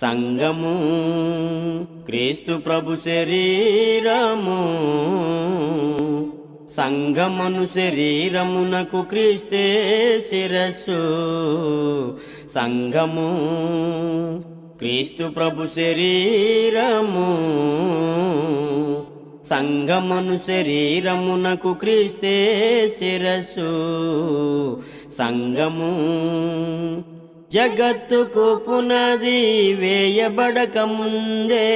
సంగము క్రీస్తు ప్రభు శరీరము. సంగమను శరీరమునకు క్రీస్తే శిరస్సు. సంగము క్రీస్తు ప్రభు శరీరము. సంగమను శరీరమునకు క్రీస్తే శిరస్సు. సంగము జగత్తుకు పునాది వేయబడక ముందే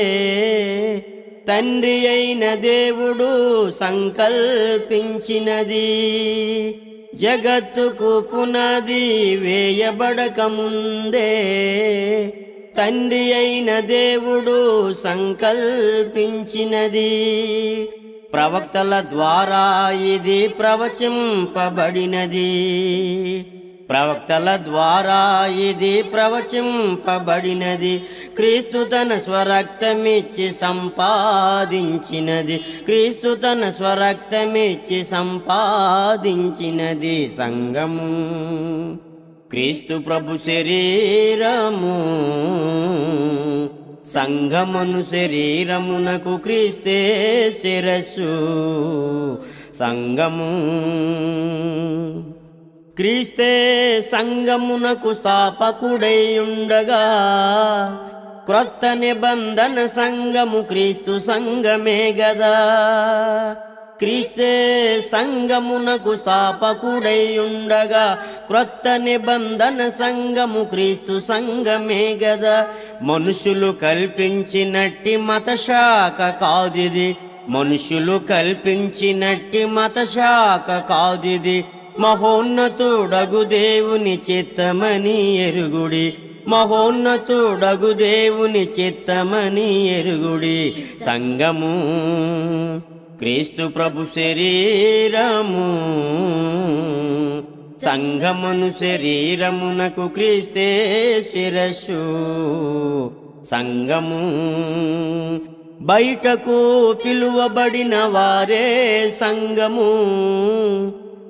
తండ్రి అయిన దేవుడు సంకల్పించినది. జగత్తుకు పునాది వేయబడక ముందే తండ్రి అయిన దేవుడు సంకల్పించినది. ప్రవక్తల ద్వారా ఇది ప్రవచింపబడినది. ప్రవక్తల ద్వారా ఇది ప్రవచింపబడినది. క్రీస్తు తన స్వరక్తమిచ్చి సంపాదించినది. క్రీస్తు తన స్వరక్తమిచ్చి సంపాదించినది సంగము క్రీస్తు ప్రభు శరీరము సంఘమును శరీరమునకు క్రీస్తే శిరస్సు సంగము క్రీస్తే సంగమునకు స్థాపకుడైయుండగా క్రొత్త నిబంధన సంగము క్రీస్తు సంగమే గదా. క్రీస్తే సంగమునకు స్థాపకుడైయుండగా క్రొత్త నిబంధన సంగము క్రీస్తు సంగమే గదా. మనుషులు కల్పించినట్టి మత శాఖ కాదిది. మనుషులు కల్పించినట్టి మత శాఖ కాదిది. మహోన్నతుడగు దేవుని చిత్తమని ఎరుగుడి. మహోన్నతుడగు దేవుని చిత్తమని ఎరుగుడి. సంగము క్రీస్తు ప్రభు శరీరము. సంగమును శరీరమునకు క్రీస్తే శిరస్సు. సంగము బయటకు పిలువబడిన వారే సంగము.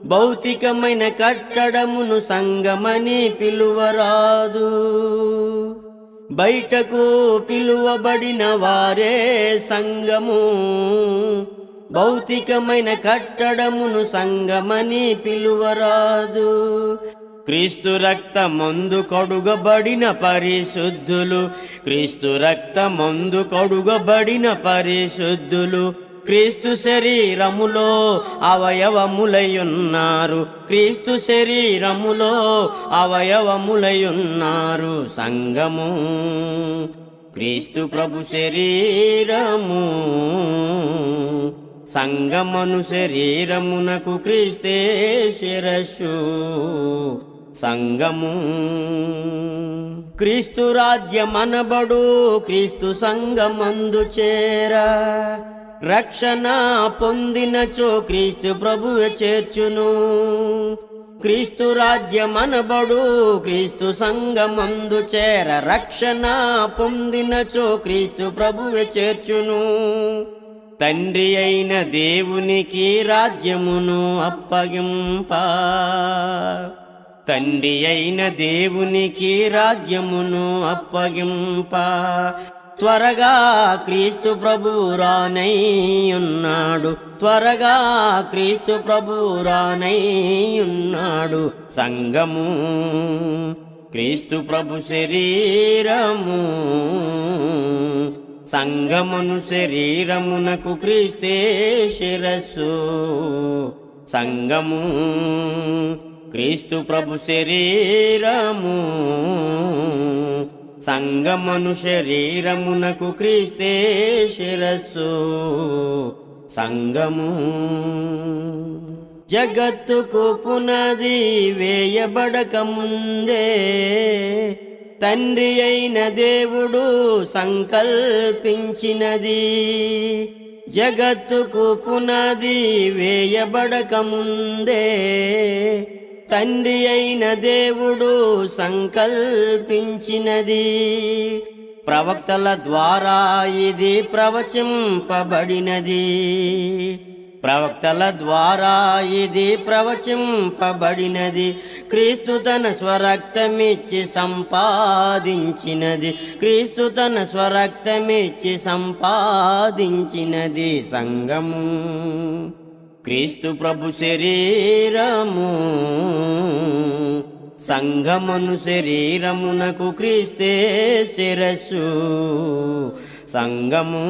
భౌతికమైన కట్టడమును సంగమని పిలువరాదు. బయటకు పిలువబడిన వారే సంగము. భౌతికమైన కట్టడమును సంగమని పిలువరాదు. క్రీస్తు రక్త మందు కొడుగబడిన పరిశుద్ధులు. క్రీస్తు రక్త మందు కొడుగబడిన పరిశుద్ధులు. క్రీస్తు శరీరములో అవయవములయున్నారు క్రీస్తు శరీరములో అవయవములయున్నారు సంగము క్రీస్తు ప్రభు శరీరము. సంగమను శరీరమునకు క్రీస్తే శిరస్సు. సంగము క్రీస్తు రాజ్యమనబడు క్రీస్తు సంగమందు చేరా. రక్షణ పొందినచో క్రీస్తు ప్రభువు చేర్చును. క్రీస్తు రాజ్యమనబడు క్రీస్తు సంగమందు చేర రక్షణ పొందినచో క్రీస్తు ప్రభువు చేర్చును. తండ్రి అయిన దేవునికి రాజ్యమును అప్పగింప. తండ్రి అయిన దేవునికి రాజ్యమును అప్పగింప. త్వరగా క్రీస్తు ప్రభురానై ఉన్నాడు త్వరగా క్రీస్తు ప్రభురానై ఉన్నాడు సంగము క్రీస్తు ప్రభు శరీరము సంగమును శరీరమునకు క్రీస్తే శిరస్సు. సంగము క్రీస్తు ప్రభు శరీరము సంగమను శరీరమునకు క్రీస్తే శిరస్సు. సంగము జగత్తుకు పునాది వేయబడక ముందే తండ్రి అయిన దేవుడు సంకల్పించినది. జగత్తుకు పునాది వేయబడక ముందే తండ్రి అయిన దేవుడు సంకల్పించినది. ప్రవక్తల ద్వారా ఇది ప్రవచింపబడినది. ప్రవక్తల ద్వారా ఇది ప్రవచింపబడినది. క్రీస్తు తన స్వరక్తమిచ్చి సంపాదించినది. క్రీస్తు తన స్వరక్తమిచ్చి సంపాదించినది సంగము క్రీస్తు ప్రభు శరీరము సంఘమును శరీరమునకు క్రీస్తే శిరస్సు సంగము